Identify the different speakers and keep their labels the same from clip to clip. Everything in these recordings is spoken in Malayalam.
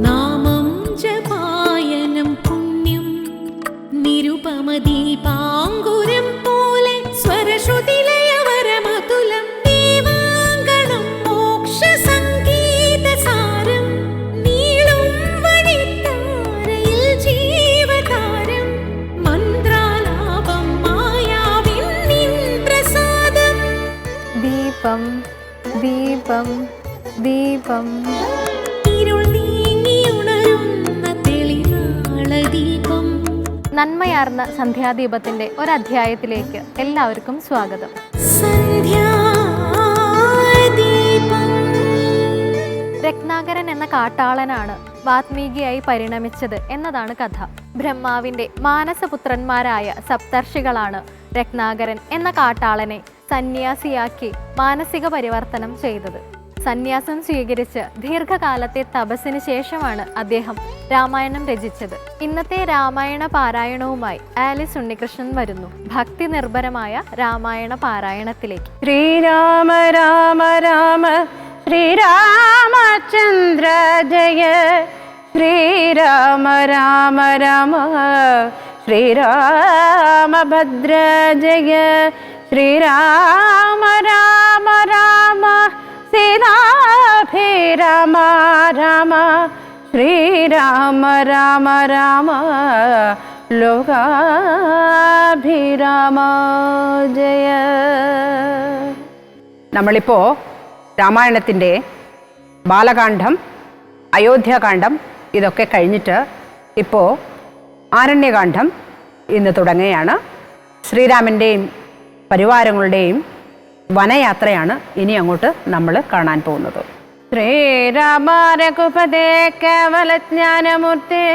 Speaker 1: നാമം ജപായനം
Speaker 2: നന്മയാർന്ന സന്ധ്യാദീപത്തിന്റെ ഒരധ്യായത്തിലേക്ക് എല്ലാവർക്കും സ്വാഗതം. രത്നാകരൻ എന്ന കാട്ടാളനാണ് വാത്മീകിയായി പരിണമിച്ചത് എന്നതാണ് കഥ. ബ്രഹ്മാവിന്റെ മാനസപുത്രന്മാരായ സപ്തർഷികളാണ് രത്നാകരൻ എന്ന കാട്ടാളനെ സന്യാസിയാക്കി മാനസിക പരിവർത്തനം ചെയ്തത്. സന്യാസം സ്വീകരിച്ച് ദീർഘകാലത്തെ തപസ്സിന് ശേഷമാണ് അദ്ദേഹം രാമായണം രചിച്ചത്. ഇന്നത്തെ രാമായണ പാരായണവുമായി ആലിസ് ഉണ്ണികൃഷ്ണൻ വരുന്നു. ഭക്തി നിർഭരമായ രാമായണ പാരായണത്തിലേക്ക്.
Speaker 3: ശ്രീരാമ രാമ രാമ ശ്രീരാമചന്ദ്ര ജയ. ശ്രീരാമ രാമ രാമ ശ്രീരാമഭദ്ര ജയ. ശ്രീരാമ രാമ രാമ സീതാഭിരാമ രാമ ശ്രീരാമ രാമ രാമ ലോകാഭിരാമ ജയ നമ്മളിപ്പോൾ രാമായണത്തിന്റെ ബാലകാന്ഡം അയോധ്യാകാന്ഡം ഇതൊക്കെ കഴിഞ്ഞിട്ട് ഇപ്പോൾ ആരണ്യകാന്ഡം ഇന്ന് തുടങ്ങുകയാണ്. ശ്രീരാമന്റെയും പരിവാരങ്ങളുടെയും വനയാത്രയാണ് ഇനി അങ്ങോട്ട് നമ്മൾ കാണാൻ പോകുന്നത്. ശ്രീരാമ രഘുപതേ കേവലജ്ഞാനമൂർത്തേ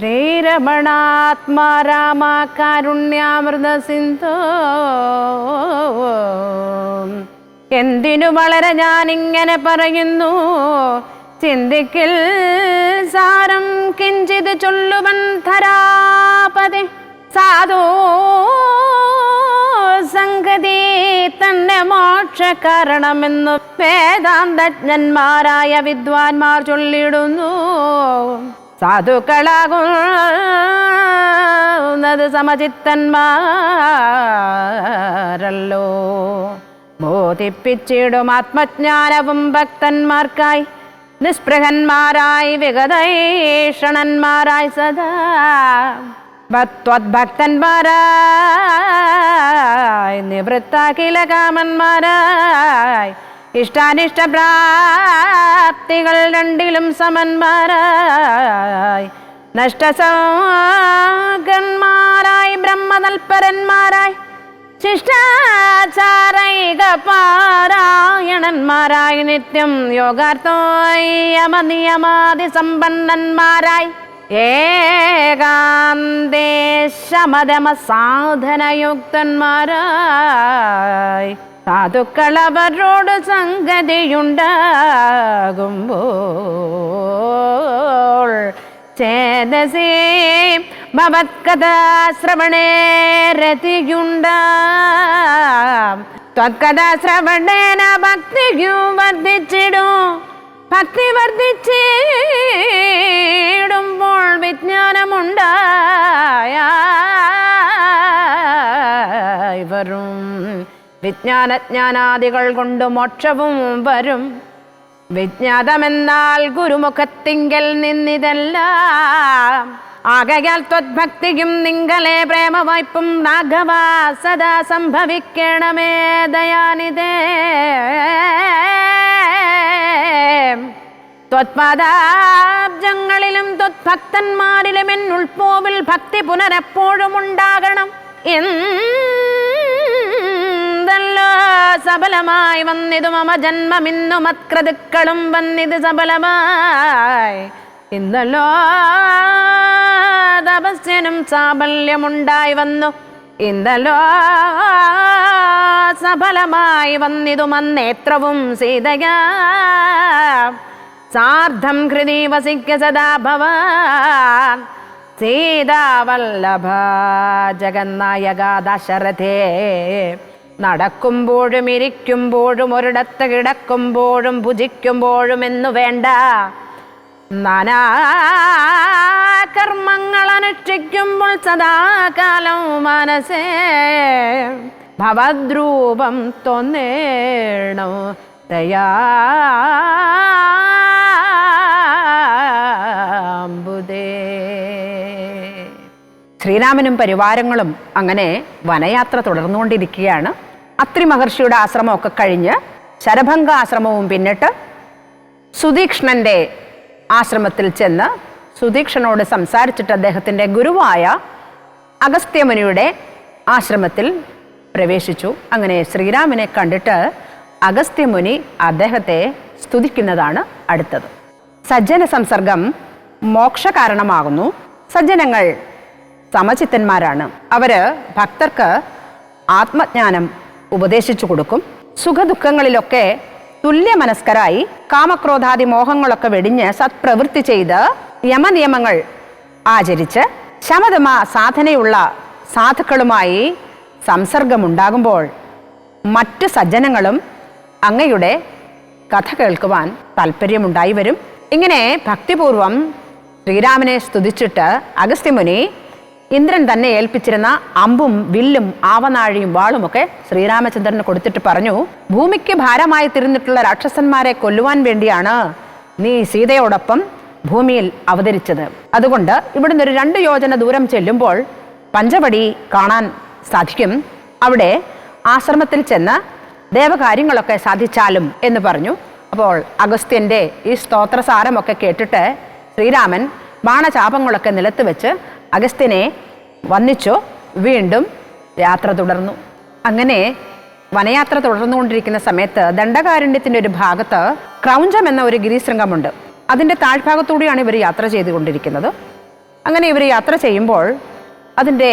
Speaker 3: ശ്രീരമണാത്മാ രാമ കാരുണ്യാമൃത സിന്ധോ. എന്തിനു വളരെ ഞാനിങ്ങനെ പറയുന്നു? ചിന്തിക്കൽ സാരം കിഞ്ചിത് ചൊല്ലുവൻ ധരാപതി. സാധോ തന്നെ മോക്ഷ കാരണമെന്ന് വേദാന്തജ്ഞന്മാരായ വിദ്വാൻമാർ ചൊല്ലിടുന്നു. സാധുക്കളാകുന്നത് സമചിത്തന്മാരല്ലോ. ബോധിപ്പിച്ചിടും ആത്മജ്ഞാനവും ഭക്തന്മാർക്കായി നിസ്പൃഹന്മാരായി വിഗതൈഷണന്മാരായി സദാ. ഭക്തന്മാരായി നിവൃത്താഖില കാമന്മാരായി ഇഷ്ടാനിഷ്ട പ്രാപ്തികൾ രണ്ടിലും സമന്മാരായി നഷ്ടസന്മാരായി ബ്രഹ്മതൽപരന്മാരായി ശിഷ്ടാചാരൈക പാരായണന്മാരായി നിത്യം യോഗാർത്ഥോയമനിയമാതി സമ്പന്നന്മാരായി ഏകാന്തേശമതമ സാധനയുക്തന്മാരായി സാധുക്കളവരോട് സംഗതിയുണ്ടാകുമ്പോൾ ചേതസേ ഭവത്കഥാശ്രവണേ ത്വത്കഥാശ്രവണേന ഭക്തിയും വർദ്ധിച്ചിടും. ഭക്തി വർദ്ധിച്ചിടുമ്പോൾ വിജ്ഞാനമുണ്ടായ വരും. വിജ്ഞാനജ്ഞാനാദികൾ കൊണ്ട് മോക്ഷവും വരും. വിജ്ഞാതമെന്നാൽ ഗുരുമുഖത്തിങ്കൽ നിന്നിതെല്ലാം. ആകയാൽ ത്വദ്ഭക്തിയും നിങ്ങളെ പ്രേമവായ്പും രാഘവ സദാ സംഭവിക്കണമേ ദയാനിതേ ത്വത്പാദാബ്ജങ്ങളിലും ത്വത്ഭക്തന്മാരിലും എന്നുൾപോവിൽ ഭക്തി പുനരെപ്പോഴും ഉണ്ടാകണം. എന്തല്ലോ സബലമായി വന്നിതു മമ ജന്മമിന്നു മത്കൃതുക്കളും വന്നിത് സബലമായി. ഇന്നല്ലോ തപസ്യനും സാബല്യമുണ്ടായി വന്നു. ഇന്നല്ലോ സഫലമായി വന്നിതു മന്നേത്രവും സീതയാ. സാർദ്ധം ഹൃദി വസിക്ക സദാ ഭവാൻ. സീതാവല്ലഭ ജഗന്നായക ദശരഥേ നടക്കുമ്പോഴും ഇരിക്കുമ്പോഴും ഒരിടത്ത് കിടക്കുമ്പോഴും ഭുജിക്കുമ്പോഴും എന്നു വേണ്ട. നാനാകർമ്മങ്ങൾ അനുഷ്ഠിക്കുമ്പോൾ സദാകാലം മനസ്സേ ഭവദ്രൂപം തോന്നേണം. തയാബുദേ ശ്രീരാമനും പരിവാരങ്ങളും അങ്ങനെ വനയാത്ര തുടർന്നുകൊണ്ടിരിക്കുകയാണ്. അത്രി മഹർഷിയുടെ ആശ്രമമൊക്കെ കഴിഞ്ഞ് ശരഭംഗ ആശ്രമവും പിന്നിട്ട് സുദീക്ഷ്ണന്റെ ആശ്രമത്തിൽ ചെന്ന് സുദീക്ഷണോട് സംസാരിച്ചിട്ട് അദ്ദേഹത്തിന്റെ ഗുരുവായ അഗസ്ത്യമുനിയുടെ ആശ്രമത്തിൽ പ്രവേശിച്ചു. അങ്ങനെ ശ്രീരാമനെ കണ്ടിട്ട് അഗസ്ത്യമുനി അദ്ദേഹത്തെ സ്തുതിക്കുന്നതാണ് അടുത്തത്. സജ്ജന സംസർഗം മോക്ഷകാരണമാകുന്നു. സജ്ജനങ്ങൾ സമചിത്തന്മാരാണ്. അവർ ഭക്തർക്ക് ആത്മജ്ഞാനം ഉപദേശിച്ചു കൊടുക്കും. സുഖദുഃഖങ്ങളിലൊക്കെ തുല്യമനസ്കരായി കാമക്രോധാദി മോഹങ്ങളൊക്കെ വെടിഞ്ഞ് സത്പ്രവൃത്തി ചെയ്ത് യമനിയമങ്ങൾ ആചരിച്ച് ശമതമ സാധനയുള്ള സാധുക്കളുമായി സംസർഗമുണ്ടാകുമ്പോൾ മറ്റ് സജ്ജനങ്ങളും അങ്ങയുടെ കഥ കേൾക്കുവാൻ താല്പര്യമുണ്ടായി വരും. ഇങ്ങനെ ഭക്തിപൂർവം ശ്രീരാമനെ സ്തുതിച്ചിട്ട് അഗസ്ത്യമുനി ഇന്ദ്രൻ തന്നെ ഏൽപ്പിച്ചിരുന്ന അമ്പും വില്ലും ആവനാഴിയും വാളുമൊക്കെ ശ്രീരാമചന്ദ്രന് കൊടുത്തിട്ട് പറഞ്ഞു ഭൂമിക്ക് ഭാരമായി തിരുന്നിട്ടുള്ള രാക്ഷസന്മാരെ കൊല്ലുവാൻ വേണ്ടിയാണ് നീ സീതയോടൊപ്പം ഭൂമിയിൽ അവതരിച്ചത്. അതുകൊണ്ട് ഇവിടുന്ന് ഒരു രണ്ട് യോജന ദൂരം ചെല്ലുമ്പോൾ പഞ്ചവടി കാണാൻ സാധിക്കും. അവിടെ ആശ്രമത്തിൽ ചെന്ന് ദേവകാര്യങ്ങളൊക്കെ സാധിച്ചാലും എന്ന് പറഞ്ഞു. അപ്പോൾ അഗസ്ത്യന്റെ ഈ സ്തോത്രസാരമൊക്കെ കേട്ടിട്ട് ശ്രീരാമൻ ബാണചാപങ്ങളൊക്കെ നിലത്ത് വെച്ച് അഗസ്ത്യനെ വന്നിച്ചു വീണ്ടും യാത്ര തുടർന്നു. അങ്ങനെ വനയാത്ര തുടർന്നുകൊണ്ടിരിക്കുന്ന സമയത്ത് ദണ്ഡകാരുണ്യത്തിന്റെ ഒരു ഭാഗത്ത് ക്രൗഞ്ചം എന്ന ഒരു ഗിരിശൃംഗമുണ്ട്. അതിന്റെ താഴ്ഭാഗത്തൂടെയാണ് ഇവർ യാത്ര ചെയ്തുകൊണ്ടിരിക്കുന്നത്. അങ്ങനെ ഇവർ യാത്ര ചെയ്യുമ്പോൾ അതിന്റെ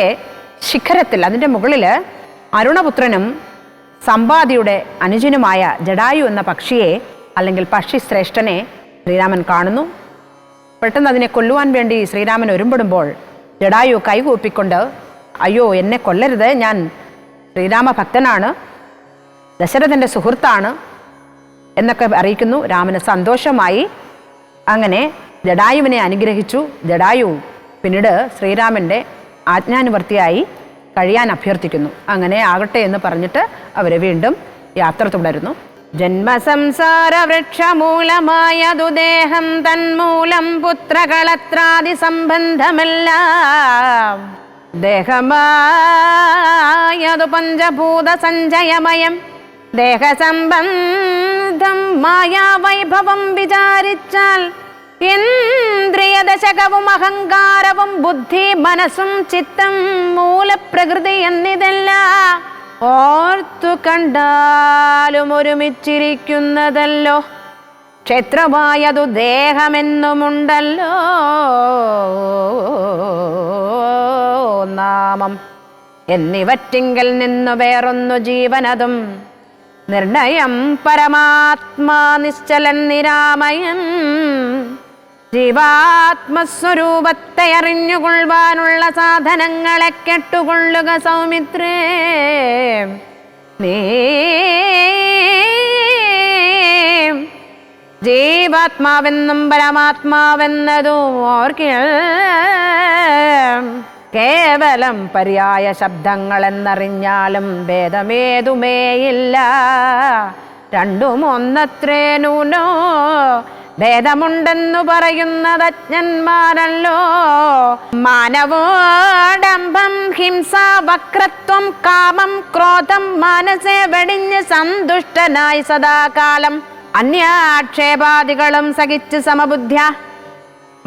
Speaker 3: ശിഖരത്തിൽ അതിന്റെ മുകളിൽ അരുണപുത്രനും സമ്പാദിയുടെ അനുജനുമായ ജഡായു എന്ന പക്ഷിയെ അല്ലെങ്കിൽ പക്ഷി ശ്രേഷ്ഠനെ ശ്രീരാമൻ കാണുന്നു. പെട്ടെന്ന് അതിനെ കൊല്ലുവാൻ വേണ്ടി ശ്രീരാമൻ ഒരുമ്പെടുമ്പോൾ ജഡായു കൈകൂപ്പിക്കൊണ്ട് അയ്യോ എന്നെ കൊല്ലരുത് ഞാൻ ശ്രീരാമ ഭക്തനാണ് ദശരഥന്റെ സുഹൃത്താണ് എന്നൊക്കെ അറിയിക്കുന്നു. രാമന് സന്തോഷമായി. അങ്ങനെ ജഡായുവിനെ അനുഗ്രഹിച്ചു. ജഡായു പിന്നീട് ശ്രീരാമന്റെ ആജ്ഞാനുവർത്തിയായി കഴിയാൻ അഭ്യർത്ഥിക്കുന്നു. അങ്ങനെ ആകട്ടെ എന്ന് പറഞ്ഞിട്ട് അവരെ വീണ്ടും യാത്ര തുടരുന്നു. ജന്മസംസാര വൃക്ഷമൂലമായ ദേഹം തന്മൂലം പുത്രകളത്രാദി സംബന്ധമെല്ലാം ദേഹമായതു പഞ്ചഭൂത സഞ്ചയമയം ദേഹസംബന്ധം മായാവൈഭവം വിചാരിച്ചാൽ ഇന്ദ്രിയദശകവും അഹങ്കാരവും ബുദ്ധി മനസ്സും ചിത്തം മൂലപ്രകൃതി എന്നിതെല്ലാം ഓർത്തു കണ്ടാലും ഒരുമിച്ചിരിക്കുന്നതല്ലോ. ക്ഷേത്രമായതു ദേഹമെന്നുമുണ്ടല്ലോ നാമം. എന്നിവറ്റിങ്കൽ നിന്നു വേറൊന്നു ജീവനതും. നിർണയം പരമാത്മാ നിശ്ചലൻ നിരാമയൻ ജീവാത്മസ്വരൂപത്തെ അറിഞ്ഞുകൊള്ളുവാനുള്ള സാധനങ്ങളെ കെട്ടുകൊള്ളുക സൗമിത്രേ. നീ ജീവാത്മാവെന്നും പരമാത്മാവെന്നതും ഓർക്കിൽ കേവലം പര്യായ ശബ്ദങ്ങൾ എന്നറിഞ്ഞാലും ഭേദമേതുമേയില്ല. രണ്ടും ഒന്നത്രേ നൂനോ ഭേദമുണ്ടെന്നു പറയുന്നത് അജ്ഞന്മാരല്ലോ മാനവോടംബം ഹിംസ വക്രത്വം കാമം ക്രോധം മനസ്സെ വെടിഞ്ഞ് സന്തുഷ്ടനായി സദാകാലം. അന്യാക്ഷേപാദികളും സഹിച്ച് സമബുദ്ധ്യ.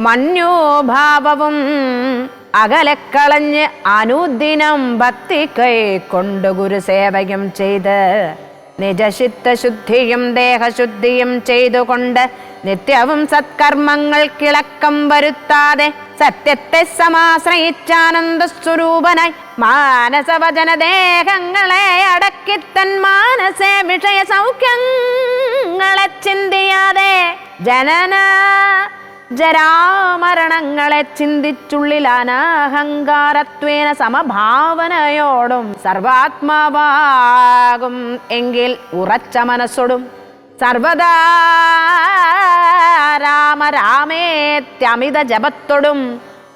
Speaker 3: മഞ്ഞോഭാവവും അകലക്കളഞ്ഞ് അനുദിനം ഭക്തി കൈ കൊണ്ട് ഗുരുസേവയും ചെയ്ത് നിജശുദ്ധശുദ്ധിയും ദേഹശുദ്ധിയും ചെയ്തുകൊണ്ട് നിത്യവും സത്കർമ്മങ്ങൾ കിളക്കം വരുത്താതെ സത്യത്തെ സമാശ്രയിച്ചാനന്ദ സ്വരൂപനായി മാനസവചന ദേഹങ്ങളെ അടക്കി തൻ മാനസേ വിഷയ സൗഖ്യങ്ങളെ ചിന്തിയാതെ ജനന ജരാമരണങ്ങളെ ചിന്തിച്ചുള്ളിൽ അനാഹങ്കാരത്വേന സമഭാവനയോടും സർവാത്മാവാകും എങ്കിൽ ഉറച്ച മനസ്സോടും. സർവദാ രാമ രാമേത്യമിത ജപത്തൊടും.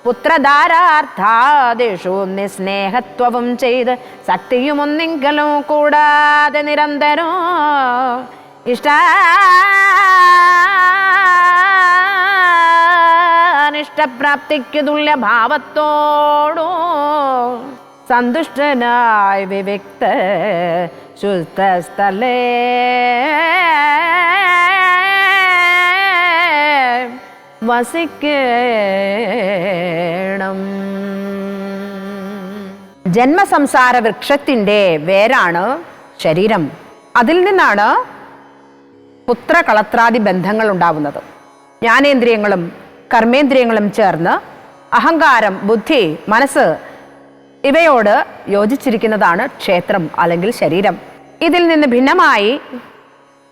Speaker 3: പുത്രധാരാർത്ഥാദിഷു നിസ്നേഹത്വവും ചെയ്ത് ശക്തിയുമൊന്നിങ്കലും കൂടാതെ നിരന്തരം. ഇഷ്ടാനിഷ്ടപ്രാപ്തിക്ക് തുല്യഭാവത്തോടോ സന്തുഷ്ടനായി വിവിക്ത ശുദ്ധസ്ഥലേ വസിക്കണം. ജന്മസംസാര വൃക്ഷത്തിന്റെ വേരാണ് ശരീരം. അതിൽ നിന്നാണ് പുത്രകളത്രാദി ബന്ധങ്ങൾ ഉണ്ടാവുന്നത് ജ്ഞാനേന്ദ്രിയങ്ങളും കർമ്മേന്ദ്രിയങ്ങളും ചേർന്ന് അഹങ്കാരം ബുദ്ധി മനസ്സ് ഇവയോട് യോജിച്ചിരിക്കുന്നതാണ് ക്ഷേത്രം അല്ലെങ്കിൽ ശരീരം. ഇതിൽ നിന്ന് ഭിന്നമായി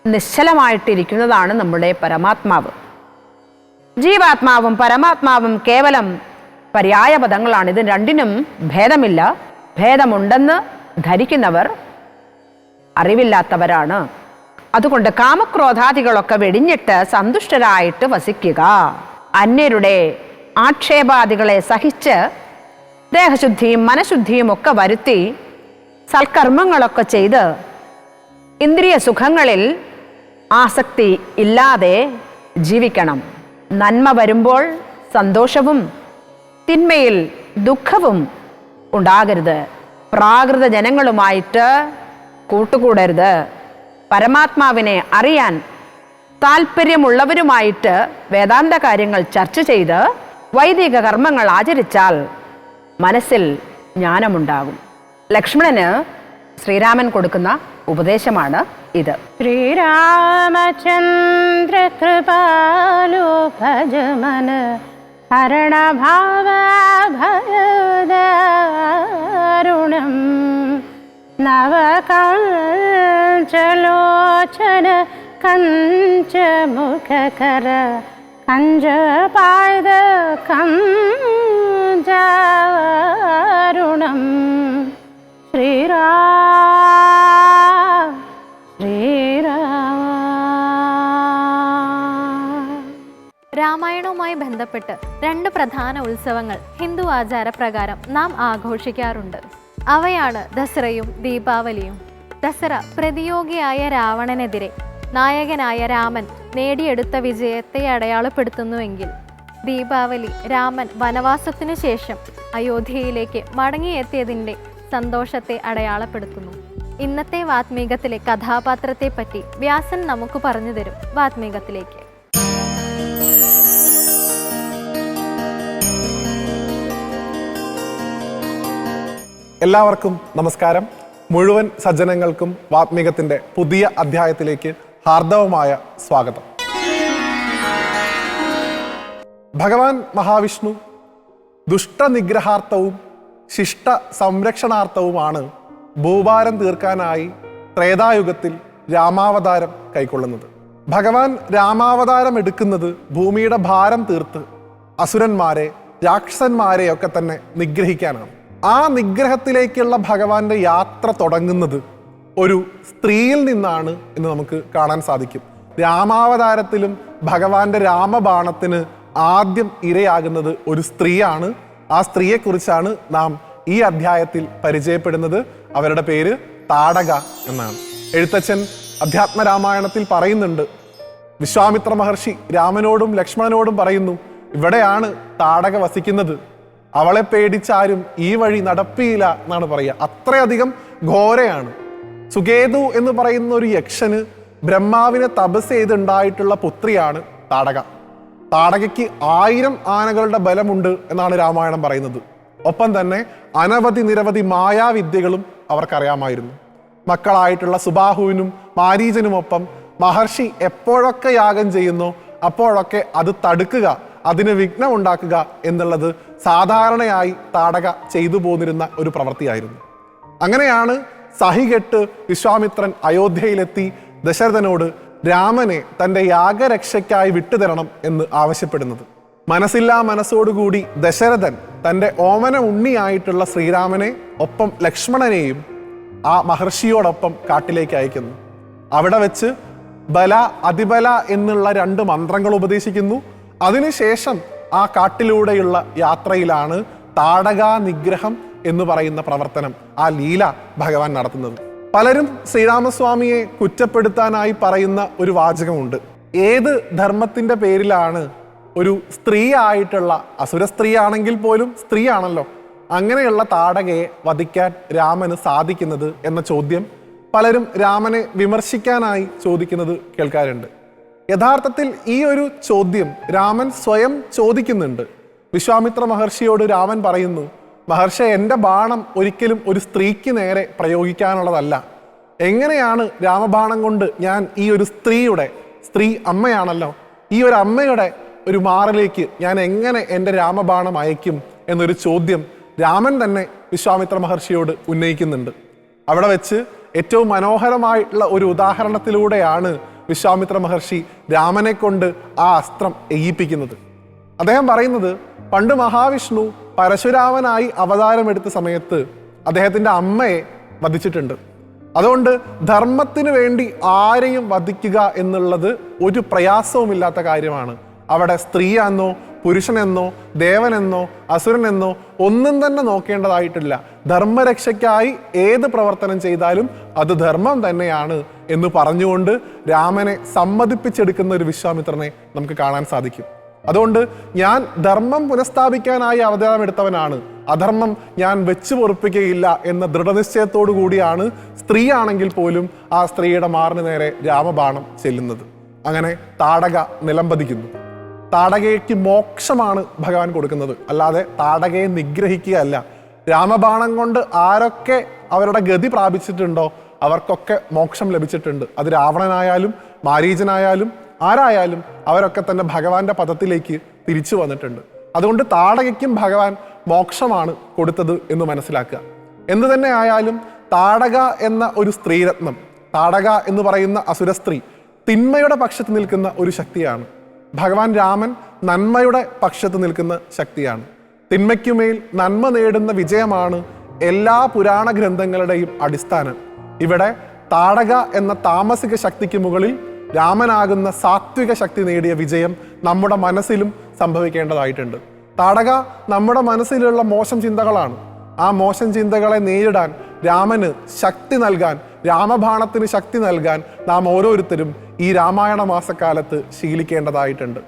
Speaker 3: നിശ്ചലമായിട്ടിരിക്കുന്നതാണ് നമ്മുടെ പരമാത്മാവ്. ജീവാത്മാവും പരമാത്മാവും കേവലം പര്യായ പദങ്ങളാണ്. ഇത് രണ്ടിനും ഭേദമില്ല. ഭേദമുണ്ടെന്ന് ധരിക്കുന്നവർ അറിവില്ലാത്തവരാണ്. അതുകൊണ്ട് കാമക്രോധാദികളൊക്കെ വെടിഞ്ഞിട്ട് സന്തുഷ്ടരായിട്ട് വസിക്കുക. അന്യരുടെ ആക്ഷേപാദികളെ സഹിച്ച് ദേഹശുദ്ധിയും മനഃശുദ്ധിയും ഒക്കെ വരുത്തി സൽക്കർമ്മങ്ങളൊക്കെ ചെയ്ത് ഇന്ദ്രിയ സുഖങ്ങളിൽ ആസക്തി ഇല്ലാതെ ജീവിക്കണം. നന്മ വരുമ്പോൾ സന്തോഷവും തിന്മയിൽ ദുഃഖവും ഉണ്ടാകരുത്. പ്രാകൃത ജനങ്ങളുമായിട്ട് കൂട്ടുകൂടരുത്. പരമാത്മാവിനെ അറിയാൻ താല്പര്യമുള്ളവരുമായിട്ട് വേദാന്ത കാര്യങ്ങൾ ചർച്ച ചെയ്ത് വൈദിക കർമ്മങ്ങൾ ആചരിച്ചാൽ മനസ്സിൽ ജ്ഞാനമുണ്ടാകും. ലക്ഷ്മണന് ശ്രീരാമൻ കൊടുക്കുന്ന ഉപദേശമാണ് ഇത്.
Speaker 4: ശ്രീരാമചന്ദ്ര കൃപാലു ഭജമന ഹരണഭാവഭയദാരുണം. നവകഞ്ചലോചന കഞ്ചമുഖകര കഞ്ചപായത കഞ്ചാരുണം.
Speaker 2: ബന്ധപ്പെട്ട് രണ്ട് പ്രധാന ഉത്സവങ്ങൾ ഹിന്ദു ആചാരപ്രകാരം നാം ആഘോഷിക്കാറുണ്ട്. അവയാണ് ദസറയും ദീപാവലിയും. ദസറ പ്രതിയോഗിയായ രാവണനെതിരെ നായകനായ രാമൻ നേടിയെടുത്ത വിജയത്തെ അടയാളപ്പെടുത്തുന്നുവെങ്കിൽ ദീപാവലി രാമൻ വനവാസത്തിനു ശേഷം അയോധ്യയിലേക്ക് മടങ്ങിയെത്തിയതിന്റെ സന്തോഷത്തെ അടയാളപ്പെടുത്തുന്നു. ഇന്നത്തെ വാത്മീകത്തിലെ കഥാപാത്രത്തെപ്പറ്റി വ്യാസൻ നമുക്ക് പറഞ്ഞു തരും വാത്മീകത്തിലേക്ക്.
Speaker 5: എല്ലാവർക്കും നമസ്കാരം. മുഴുവൻ സജ്ജനങ്ങൾക്കും വാത്മീകത്തിന്റെ പുതിയ അധ്യായത്തിലേക്ക് ഹാർദവമായ സ്വാഗതം. ഭഗവാൻ മഹാവിഷ്ണു ദുഷ്ടനിഗ്രഹാർത്ഥവും ശിഷ്ട സംരക്ഷണാർത്ഥവുമാണ് ഭൂഭാരം തീർക്കാനായി ത്രേതായുഗത്തിൽ രാമാവതാരം കൈക്കൊള്ളുന്നത്. ഭഗവാൻ രാമാവതാരം എടുക്കുന്നത് ഭൂമിയുടെ ഭാരം തീർത്ത് അസുരന്മാരെ രാക്ഷസന്മാരെയൊക്കെ തന്നെ നിഗ്രഹിക്കാനാണ്. ആ നിഗ്രഹത്തിലേക്കുള്ള ഭഗവാന്റെ യാത്ര തുടങ്ങുന്നത് ഒരു സ്ത്രീയിൽ നിന്നാണ് എന്ന് നമുക്ക് കാണാൻ സാധിക്കും. രാമാവതാരത്തിലും ഭഗവാന്റെ രാമബാണത്തിന് ആദ്യം ഇരയാകുന്നത് ഒരു സ്ത്രീയാണ്. ആ സ്ത്രീയെക്കുറിച്ചാണ് നാം ഈ അധ്യായത്തിൽ പരിചയപ്പെടുന്നത്. അവരുടെ പേര് താടക എന്നാണ്. എഴുത്തച്ഛൻ അധ്യാത്മരാമായണത്തിൽ പറയുന്നുണ്ട്. വിശ്വാമിത്ര മഹർഷി രാമനോടും ലക്ഷ്മണനോടും പറയുന്നു ഇവിടെയാണ് താടക വസിക്കുന്നത്. അവളെ പേടിച്ചാരും ഈ വഴി നടപ്പിയില്ല എന്നാണ് പറയുക. അത്രയധികം ഘോരയാണ്. സുകേതു എന്ന് പറയുന്ന ഒരു യക്ഷന് ബ്രഹ്മാവിനെ തപസ് ചെയ്തുണ്ടായിട്ടുള്ള പുത്രിയാണ് താടക. താടകയ്ക്ക് ആയിരം ആനകളുടെ ബലമുണ്ട് എന്നാണ് രാമായണം പറയുന്നത്. ഒപ്പം തന്നെ അനവധി നിരവധി മായാവിദ്യകളും അവർക്കറിയാമായിരുന്നു. മക്കളായിട്ടുള്ള സുബാഹുവിനും മാരീചനുമൊപ്പം മഹർഷി എപ്പോഴൊക്കെ യാഗം ചെയ്യുന്നു അപ്പോഴൊക്കെ അത് തടുക്കുക അതിന് വിഘ്നം ഉണ്ടാക്കുക എന്നുള്ളത് സാധാരണയായി താടക ചെയ്തു പോന്നിരുന്ന ഒരു പ്രവൃത്തിയായിരുന്നു. അങ്ങനെയാണ് സഹികെട്ട് വിശ്വാമിത്രൻ അയോധ്യയിലെത്തി ദശരഥനോട് രാമനെ തന്റെ യാഗരക്ഷയ്ക്കായി വിട്ടുതരണം എന്ന് ആവശ്യപ്പെടുന്നത്. മനസ്സില്ലാ മനസ്സോടുകൂടി ദശരഥൻ തന്റെ ഓമന ഉണ്ണിയായിട്ടുള്ള ശ്രീരാമനെ ഒപ്പം ലക്ഷ്മണനെയും ആ മഹർഷിയോടൊപ്പം കാട്ടിലേക്ക് അയക്കുന്നു. അവിടെ വെച്ച് ബല അതിബല എന്നുള്ള രണ്ട് മന്ത്രങ്ങൾ ഉപദേശിക്കുന്നു. അതിനുശേഷം ആ കാട്ടിലൂടെയുള്ള യാത്രയിലാണ് താടകാ നിഗ്രഹം എന്ന് പറയുന്ന പ്രവർത്തനം ആ ലീല ഭഗവാൻ നടത്തുന്നത്. പലരും ശ്രീരാമസ്വാമിയെ കുറ്റപ്പെടുത്താനായി പറയുന്ന ഒരു വാചകമുണ്ട്. ഏത് ധർമ്മത്തിന്റെ പേരിലാണ് ഒരു സ്ത്രീ ആയിട്ടുള്ള അസുര സ്ത്രീ ആണെങ്കിൽ പോലും സ്ത്രീ ആണല്ലോ അങ്ങനെയുള്ള താടകയെ വധിക്കാൻ രാമന് സാധിക്കുന്നത് എന്ന ചോദ്യം പലരും രാമനെ വിമർശിക്കാനായി ചോദിക്കുന്നത് കേൾക്കാറുണ്ട്. യഥാർത്ഥത്തിൽ ഈ ഒരു ചോദ്യം രാമൻ സ്വയം ചോദിക്കുന്നുണ്ട്. വിശ്വാമിത്ര മഹർഷിയോട് രാമൻ പറയുന്നു മഹർഷി എന്റെ ബാണം ഒരിക്കലും ഒരു സ്ത്രീക്ക് നേരെ പ്രയോഗിക്കാനുള്ളതല്ല. എങ്ങനെയാണ് രാമബാണം കൊണ്ട് ഞാൻ ഈ ഒരു സ്ത്രീയുടെ സ്ത്രീ അമ്മയാണല്ലോ ഈ ഒരു അമ്മയുടെ ഒരു മാറിലേക്ക് ഞാൻ എങ്ങനെ എന്റെ രാമബാണം അയക്കും എന്നൊരു ചോദ്യം രാമൻ തന്നെ വിശ്വാമിത്ര മഹർഷിയോട് ഉന്നയിക്കുന്നുണ്ട്. അവിടെ വെച്ച് ഏറ്റവും മനോഹരമായിട്ടുള്ള ഒരു ഉദാഹരണത്തിലൂടെയാണ് വിശ്വാമിത്ര മഹർഷി രാമനെ കൊണ്ട് ആ അസ്ത്രം എയ്യിപ്പിക്കുന്നത് അദ്ദേഹം പറയുന്നത് പണ്ട് മഹാവിഷ്ണു പരശുരാമനായി അവതാരമെടുത്ത സമയത്ത് അദ്ദേഹത്തിന്റെ അമ്മയെ വധിച്ചിട്ടുണ്ട്. അതുകൊണ്ട് ധർമ്മത്തിന് വേണ്ടി ആരെയും വധിക്കുക എന്നുള്ളത് ഒരു പ്രയാസവുമില്ലാത്ത കാര്യമാണ്. അവിടെ സ്ത്രീയാണെന്നോ പുരുഷനെന്നോ ദേവനെന്നോ അസുരനെന്നോ ഒന്നും തന്നെ നോക്കേണ്ടതായിട്ടില്ല. ധർമ്മരക്ഷയ്ക്കായി ഏത് പ്രവർത്തനം ചെയ്താലും അത് ധർമ്മം തന്നെയാണ് എന്ന് പറഞ്ഞുകൊണ്ട് രാമനെ സമ്മതിപ്പിച്ചെടുക്കുന്ന ഒരു വിശ്വാമിത്രനെ നമുക്ക് കാണാൻ സാധിക്കും. അതുകൊണ്ട് ഞാൻ ധർമ്മം പുനഃസ്ഥാപിക്കാനായി അവതാരമെടുത്തവനാണ് അധർമ്മം ഞാൻ വെച്ചു പൊറുപ്പിക്കുകയില്ല എന്ന ദൃഢനിശ്ചയത്തോടു കൂടിയാണ് സ്ത്രീ ആണെങ്കിൽ പോലും ആ സ്ത്രീയുടെ മാറിന് നേരെ രാമബാണം ചെല്ലുന്നത്. അങ്ങനെ താടക നിലംപതിക്കുന്നു. താടകയ്ക്ക് മോക്ഷമാണ് ഭഗവാൻ കൊടുക്കുന്നത്. അല്ലാതെ താടകയെ നിഗ്രഹിക്കുകയല്ല. രാമബാണം കൊണ്ട് ആരൊക്കെ അവരുടെ ഗതി പ്രാപിച്ചിട്ടുണ്ടോ അവർക്കൊക്കെ മോക്ഷം ലഭിച്ചിട്ടുണ്ട്. അത് രാവണനായാലും മാരീചനായാലും ആരായാലും അവരൊക്കെ തന്നെ ഭഗവാന്റെ പദത്തിലേക്ക് തിരിച്ചു വന്നിട്ടുണ്ട്. അതുകൊണ്ട് താടകയ്ക്കും ഭഗവാൻ മോക്ഷമാണ് കൊടുത്തത് എന്ന് മനസ്സിലാക്കുക. എന്തു തന്നെ ആയാലും താടക എന്ന ഒരു സ്ത്രീരത്നം താടക എന്ന് പറയുന്ന അസുര സ്ത്രീ തിന്മയുടെ പക്ഷത്ത് നിൽക്കുന്ന ഒരു ശക്തിയാണ്. ഭഗവാൻ രാമൻ നന്മയുടെ പക്ഷത്ത് നിൽക്കുന്ന ശക്തിയാണ്. തിന്മയ്ക്കുമേൽ നന്മ നേടുന്ന വിജയമാണ് എല്ലാ പുരാണ ഗ്രന്ഥങ്ങളുടെയും അടിസ്ഥാനം. ഇവിടെ താടക എന്ന താമസിക ശക്തിക്ക് മുകളിൽ രാമനാകുന്ന സാത്വിക ശക്തി നേടിയ വിജയം നമ്മുടെ മനസ്സിലും സംഭവിക്കേണ്ടതായിട്ടുണ്ട്. താടക നമ്മുടെ മനസ്സിലുള്ള മോശം ചിന്തകളാണ്. ആ മോശം ചിന്തകളെ നേരിടാൻ രാമന് ശക്തി നൽകാൻ രാമബാണത്തിന് ശക്തി നൽകാൻ നാം ഓരോരുത്തരും ഈ രാമായണ മാസക്കാലത്ത് ശീലിക്കേണ്ടതായിട്ടുണ്ട്.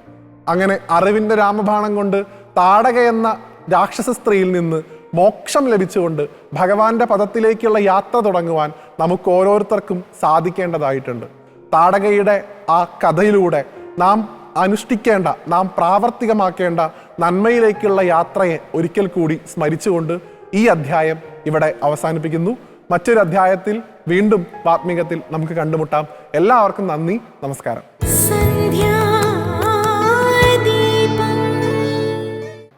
Speaker 5: അങ്ങനെ അറിവിന്റെ രാമബാണം കൊണ്ട് താടക എന്ന രാക്ഷസ സ്ത്രീയിൽ നിന്ന് മോക്ഷം ലഭിച്ചുകൊണ്ട് ഭഗവാന്റെ പദത്തിലേക്കുള്ള യാത്ര തുടങ്ങുവാൻ നമുക്ക് ഓരോരുത്തർക്കും സാധിക്കേണ്ടതായിട്ടുണ്ട്. താടകയുടെ ആ കഥയിലൂടെ നാം അനുഷ്ഠിക്കേണ്ട നാം പ്രാവർത്തികമാക്കേണ്ട നന്മയിലേക്കുള്ള യാത്രയെ ഒരിക്കൽ കൂടി സ്മരിച്ചുകൊണ്ട് ഈ അധ്യായം ഇവിടെ അവസാനിപ്പിക്കുന്നു. മറ്റൊരു അധ്യായത്തിൽ വീണ്ടും വാത്മീകത്തിൽ നമുക്ക് കണ്ടുമുട്ടാം. എല്ലാവർക്കും നന്ദി നമസ്കാരം.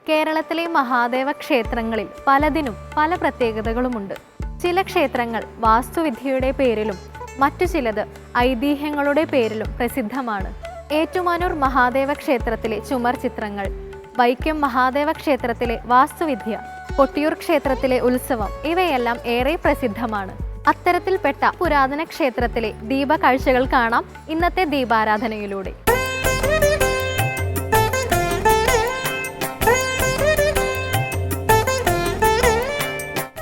Speaker 2: കേരളത്തിലെ മഹാദേവ ക്ഷേത്രങ്ങളിൽ പലതിനും പല പ്രത്യേകതകളുമുണ്ട്. ചില ക്ഷേത്രങ്ങൾ വാസ്തുവിദ്യയുടെ പേരിലും മറ്റു ചിലത് ഐതിഹ്യങ്ങളുടെ പേരിലും പ്രസിദ്ധമാണ്. ഏറ്റുമാനൂർ മഹാദേവ ക്ഷേത്രത്തിലെ ചുമർ ചിത്രങ്ങൾ വൈക്കം മഹാദേവ ക്ഷേത്രത്തിലെ വാസ്തുവിദ്യ കൊട്ടിയൂർ ക്ഷേത്രത്തിലെ ഉത്സവം ഇവയെല്ലാം ഏറെ പ്രസിദ്ധമാണ്. അത്തരത്തിൽപ്പെട്ട പുരാതന ക്ഷേത്രത്തിലെ ദീപകാഴ്ചകൾ കാണാം ഇന്നത്തെ ദീപാരാധനയിലൂടെ.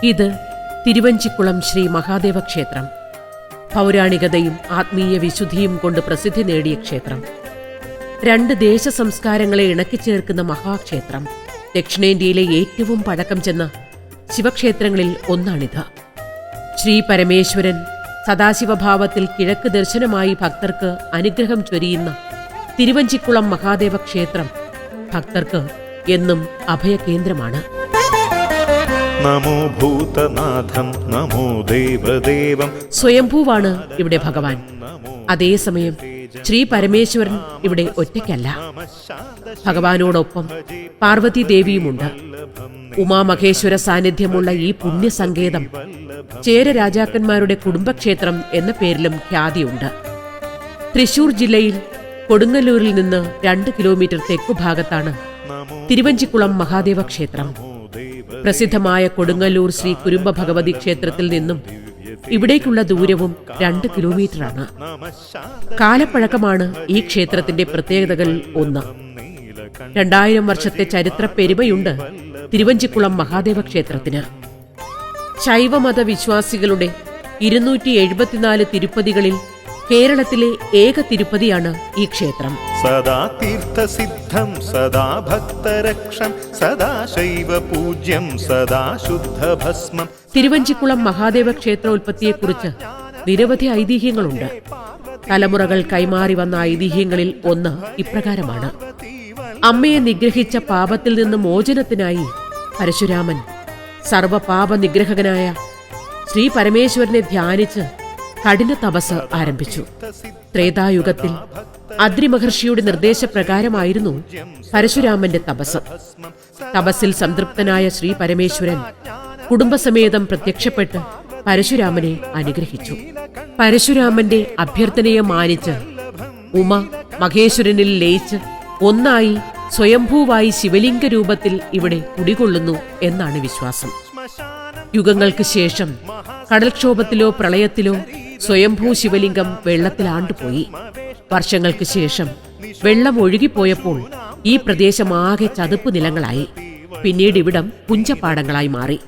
Speaker 6: ഇത് തിരുവഞ്ചിക്കുളം ശ്രീ മഹാദേവ ക്ഷേത്രം പൗരാണികതയും ആത്മീയ വിശുദ്ധിയും കൊണ്ട് പ്രസിദ്ധി നേടിയ ക്ഷേത്രം. രണ്ട് ദേശ സംസ്കാരങ്ങളെ ഇണക്കിച്ചേർക്കുന്ന മഹാക്ഷേത്രം. ദക്ഷിണേന്ത്യയിലെ ഏറ്റവും പഴക്കം ചെന്ന ശിവക്ഷേത്രങ്ങളിൽ ഒന്നാണിത്. ശ്രീ പരമേശ്വരൻ സദാശിവഭാവത്തിൽ കിഴക്ക് ദർശനമായി ഭക്തർക്ക് അനുഗ്രഹം ചൊരിയുന്ന തിരുവഞ്ചിക്കുളം മഹാദേവ ക്ഷേത്രം ഭക്തർക്ക് എന്നും അഭയകേന്ദ്രമാണ്.
Speaker 7: നമോ ഭൂതനാഥം നമോ ദേവദേവം.
Speaker 6: സ്വയംഭൂവാണ് ഇവിടെ ഭഗവാൻ. അതേസമയം ശ്രീ പരമേശ്വരൻ ഇവിടെ ഒറ്റയ്ക്കല്ല. ഭഗവാനോടൊപ്പം പാർവതി ദേവിയുമുണ്ട്. ഉമാമഹേശ്വര സാന്നിധ്യമുള്ള ഈ പുണ്യസങ്കേതം ചേര രാജാക്കന്മാരുടെ കുടുംബക്ഷേത്രം എന്ന പേരിലും ഖ്യാതിയുണ്ട്. തൃശൂർ ജില്ലയിൽ കൊടുങ്ങല്ലൂരിൽ നിന്ന് രണ്ട് കിലോമീറ്റർ തെക്കുഭാഗത്താണ് തിരുവഞ്ചിക്കുളം മഹാദേവ ക്ഷേത്രം പ്രസിദ്ധമായ കൊടുങ്ങല്ലൂർ ശ്രീ കുരുംബ ഭഗവതി ക്ഷേത്രത്തിൽ നിന്നും ഇവിടേക്കുള്ള ദൂരവും രണ്ട് കിലോമീറ്ററാണ്. കാലപ്പഴക്കമാണ് ഈ ക്ഷേത്രത്തിന്റെ പ്രത്യേകതകളിൽ ഒന്ന്. രണ്ടായിരം വർഷത്തെ ചരിത്ര പെരുമയുണ്ട് തിരുവഞ്ചിക്കുളം മഹാദേവ ക്ഷേത്രത്തിന്. ശൈവമത വിശ്വാസികളുടെ ഇരുന്നൂറ്റി എഴുപത്തിനാല് തിരുപ്പതികളിൽ കേരളത്തിലെ ഏക തിരുപ്പതിയാണ് ഈ ക്ഷേത്രം.
Speaker 7: സദാ തീർത്ഥസിദ്ധം സദാ ഭക്തരക്ഷം സദാ ശൈവ പൂജ്യം സദാ ശുദ്ധ ഭസ്മം.
Speaker 6: തിരുവഞ്ചിക്കുളം മഹാദേവ ക്ഷേത്ര ക്ഷേത്രോൽപത്തിയെക്കുറിച്ച് നിരവധി ഐതിഹ്യങ്ങളുണ്ട്. തലമുറകൾ കൈമാറി വന്ന ഐതിഹ്യങ്ങളിൽ ഒന്ന് ഇപ്രകാരമാണ്. അമ്മയെ നിഗ്രഹിച്ച പാപത്തിൽ നിന്ന് മോചനത്തിനായി പരശുരാമൻ സർവപാപ നിഗ്രഹകനായ ശ്രീ പരമേശ്വരനെ ധ്യാനിച്ച് കഠിന തപസ് ആരംഭിച്ചു. ത്രേതായുഗത്തിൽ അദ്രി മഹർഷിയുടെ നിർദ്ദേശപ്രകാരമായിരുന്നു പരശുരാമന്റെ തപസ്. തപസ്സിൽ സംതൃപ്തനായ ശ്രീ പരമേശ്വരൻ കുടുംബസമേതം പ്രത്യക്ഷപ്പെട്ട് പരശുരാമനെ അനുഗ്രഹിച്ചു. പരശുരാമന്റെ അഭ്യർത്ഥനയെ മാനിച്ച് ഉമ മഹേശ്വരനിൽ ലയിച്ച് ഒന്നായി സ്വയംഭൂവായി ശിവലിംഗ രൂപത്തിൽ ഇവിടെ കുടികൊള്ളുന്നു എന്നാണ് വിശ്വാസം. യുഗങ്ങൾക്ക് ശേഷം കടൽക്ഷോഭത്തിലോ പ്രളയത്തിലോ സ്വയംഭൂ ശിവലിംഗം വെള്ളത്തിലാണ്ടുപോയി വർഷങ്ങൾക്ക് ശേഷം വെള്ളം ഒഴുകിപ്പോയപ്പോൾ ഈ പ്രദേശം ആകെ ചതുപ്പ് നിലങ്ങളായി. പിന്നീട് ഇവിടം പുഞ്ചപ്പാടങ്ങളായി മാറി.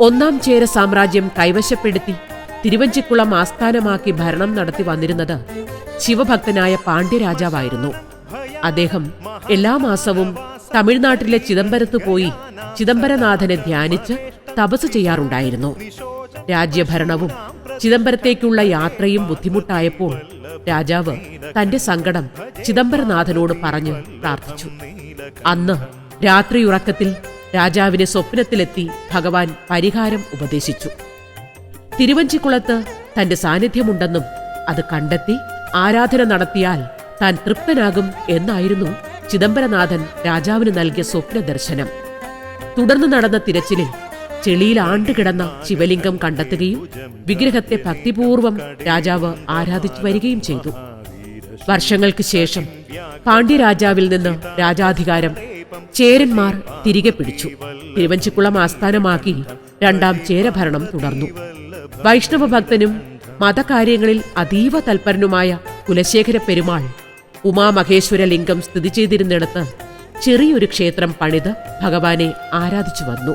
Speaker 6: ഒന്നാം ചേര സാമ്രാജ്യം കൈവശപ്പെടുത്തി തിരുവഞ്ചിക്കുളം ആസ്ഥാനമാക്കി ഭരണം നടത്തി വന്നിരുന്നത് ശിവഭക്തനായ പാണ്ഡ്യരാജാവായിരുന്നു. അദ്ദേഹം എല്ലാ മാസവും തമിഴ്നാട്ടിലെ ചിദംബരത്ത് പോയി ചിദംബരനാഥനെ ധ്യാനിച്ച് തപസ് ചെയ്യാറുണ്ടായിരുന്നു. രാജ്യഭരണവും ചിദംബരത്തേക്കുള്ള യാത്രയും ബുദ്ധിമുട്ടായപ്പോൾ രാജാവ് തന്റെ സങ്കടം ചിദംബരനാഥനോട് പറഞ്ഞ് പ്രാർത്ഥിച്ചു. അന്ന് രാത്രിയുറക്കത്തിൽ രാജാവിനെ സ്വപ്നത്തിലെത്തി ഭഗവാൻ പരിഹാരം ഉപദേശിച്ചു. തിരുവഞ്ചിക്കുളത്ത് തന്റെ സാന്നിധ്യമുണ്ടെന്നും അത് കണ്ടെത്തി ആരാധന നടത്തിയാൽ താൻ തൃപ്തനാകും എന്നായിരുന്നു ചിദംബരനാഥൻ രാജാവിന് നൽകിയ സ്വപ്ന ദർശനം തുടർന്ന് നടന്ന തിരച്ചിലിൽ ചെളിയിൽ ആണ്ടുകിടന്ന ശിവലിംഗം കണ്ടെത്തുകയും വിഗ്രഹത്തെ ഭക്തിപൂർവം രാജാവ് ആരാധിച്ചു വരികയും ചെയ്തു. വർഷങ്ങൾക്ക് ശേഷം പാണ്ഡ്യരാജാവിൽ നിന്ന് രാജാധികാരം ചേരന്മാർ തിരികെ പിടിച്ചു. തിരുവഞ്ചിക്കുളം ആസ്ഥാനമാക്കി രണ്ടാം ചേരഭരണം തുടർന്നു. വൈഷ്ണവ ഭക്തനും മതകാര്യങ്ങളിൽ അതീവ തൽപരനുമായ കുലശേഖര പെരുമാൾ ഉമാമഹേശ്വര ലിംഗം സ്ഥിതി ചെയ്തിരുന്നിടത്ത് ചെറിയൊരു ക്ഷേത്രം പണിത് ഭഗവാനെ ആരാധിച്ചു വന്നു.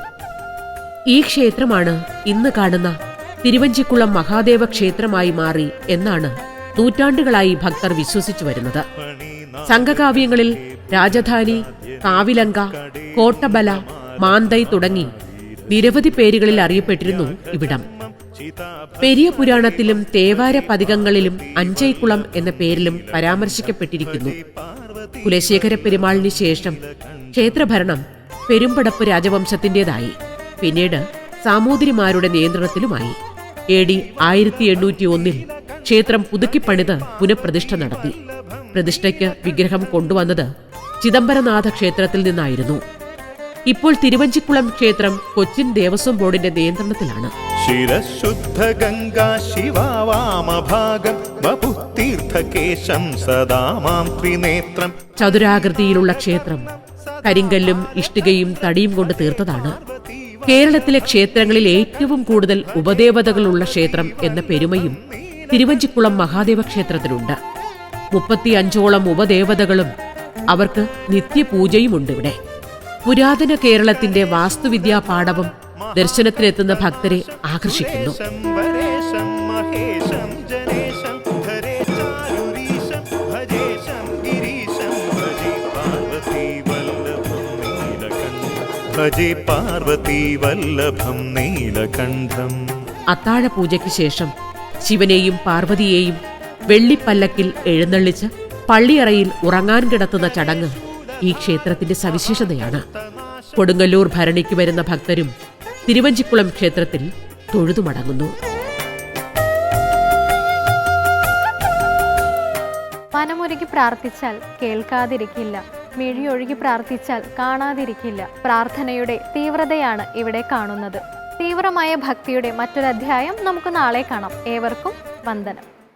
Speaker 6: ഈ ക്ഷേത്രമാണ് ഇന്ന് കാണുന്ന തിരുവഞ്ചിക്കുളം മഹാദേവ ക്ഷേത്രമായി മാറി എന്നാണ് നൂറ്റാണ്ടുകളായി ഭക്തർ വിശ്വസിച്ചു വരുന്നത്. സംഘകാവ്യങ്ങളിൽ രാജധാനി കാവിലങ്ക കോട്ടബല മാന്തൈ തുടങ്ങി നിരവധി പേരുകളിൽ അറിയപ്പെട്ടിരുന്നു ഇവിടം. പെരിയ പുരാണത്തിലും തേവാര പതികങ്ങളിലും അഞ്ചൈക്കുളം എന്ന പേരിലും പരാമർശിക്കപ്പെട്ടിരിക്കുന്നു. കുലശേഖര പെരുമാളിന് ശേഷം ക്ഷേത്രഭരണം പെരുമ്പടപ്പ് രാജവംശത്തിന്റേതായി പിന്നീട് സാമൂതിരിമാരുടെ നിയന്ത്രണത്തിലുമായി. എ ഡി ആയിരത്തി എണ്ണൂറ്റി ഒന്നിൽ ക്ഷേത്രം പുതുക്കിപ്പണിത് പുനഃപ്രതിഷ്ഠ നടത്തി. പ്രതിഷ്ഠയ്ക്ക് വിഗ്രഹം കൊണ്ടുവന്നത് ചിദംബരനാഥ ക്ഷേത്രത്തിൽ നിന്നായിരുന്നു. ഇപ്പോൾ തിരുവഞ്ചിക്കുളം ക്ഷേത്രം കൊച്ചിൻ ദേവസ്വം ബോർഡിന്റെ നിയന്ത്രണത്തിലാണ്.
Speaker 7: ശിരശുദ്ധ ഗംഗാ ശിവാവാമഭാഗം ബഹുതീർത്ഥകേശം സദാമാം ത്രിനേത്രം
Speaker 6: ചതുരാകൃതിയിലുള്ള ക്ഷേത്രം കരിങ്കല്ലും ഇഷ്ടികയും തടിയും കൊണ്ട് തീർത്തതാണ്. കേരളത്തിലെ ക്ഷേത്രങ്ങളിൽ ഏറ്റവും കൂടുതൽ ഉപദേവതകളുള്ള ക്ഷേത്രം എന്ന പെരുമയും തിരുവഞ്ചിക്കുളം മഹാദേവ ക്ഷേത്രത്തിലുണ്ട് ക്ഷേത്രത്തിനുണ്ട് മുപ്പത്തിയഞ്ചോളം ഉപദേവതകളും അവർക്ക് നിത്യപൂജയുമുണ്ട് ഇവിടെ. പുരാതന കേരളത്തിന്റെ വാസ്തുവിദ്യാ പാഠവും ദർശനത്തിനെത്തുന്ന ഭക്തരെ ആകർഷിക്കുന്നു.
Speaker 7: ഭജേ പാർവതി വല്ലഭം നീലകണ്ഠം.
Speaker 6: അത്താഴ പൂജയ്ക്ക് ശേഷം ശിവനെയും പാർവതിയെയും വെള്ളിപ്പല്ലക്കിൽ എഴുന്നള്ളിച്ച് പള്ളിയറയിൽ ഉറങ്ങാൻ കിടത്തുന്ന ചടങ്ങ് ഈ ക്ഷേത്രത്തിന്റെ സവിശേഷതയാണ്. കൊടുങ്ങല്ലൂർ ഭരണിക്ക് വരുന്ന ഭക്തരും തിരുവഞ്ചിക്കുളം ക്ഷേത്രത്തിൽ തൊഴുതുമടങ്ങുന്നു
Speaker 2: മനമൊരുക്കി പ്രാർത്ഥിച്ചാൽ കേൾക്കാതിരിക്കില്ല. മിഴിയൊഴുകി പ്രാർത്ഥിച്ചാൽ കാണാതിരിക്കില്ല. പ്രാർത്ഥനയുടെ തീവ്രതയാണ് ഇവിടെ കാണുന്നത്. തീവ്രമായ ഭക്തിയുടെ മറ്റൊരധ്യായം നമുക്ക് നാളെ കാണാം. ഏവർക്കും വന്ദനം.